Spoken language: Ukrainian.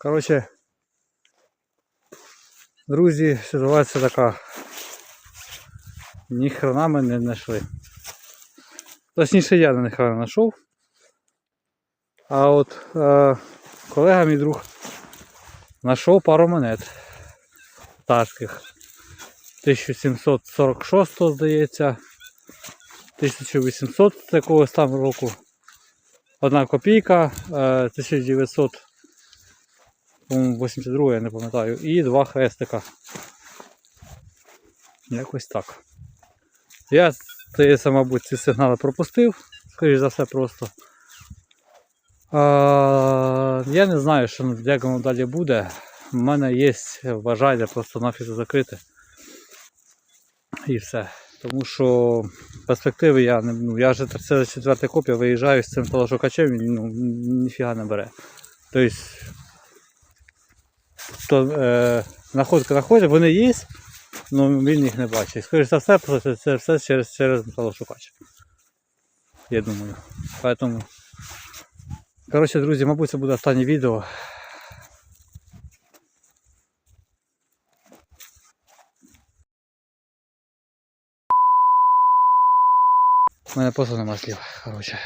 Коротше, друзі, ситуація така. Ні хрена ми не знайшли. Точніше я не хрена знайшов. А от е, колега мій друг знайшов пару монет царських. 1746 здається. 1800 якогось там року. Одна копійка, е, 1982, я не пам'ятаю, і два хрестика. Якось так. Я, здається, мабуть, ці сигнали пропустив, скоріш за все просто. А, я не знаю, що як воно далі буде. У мене є бажання просто нафіг закрити. І все. Тому що перспективи я не ну, я вже 34 копія виїжджаю з цим талашукачем, він ну, ніфіга не бере. Тобто то, е, находки находять, вони є, але він їх не бачить. Скоріше за все, просто це все через, через металошукач. Я думаю. Поэтому. Коротше, друзі, мабуть, це буде останнє відео. У мене просто нема слів. Коротше.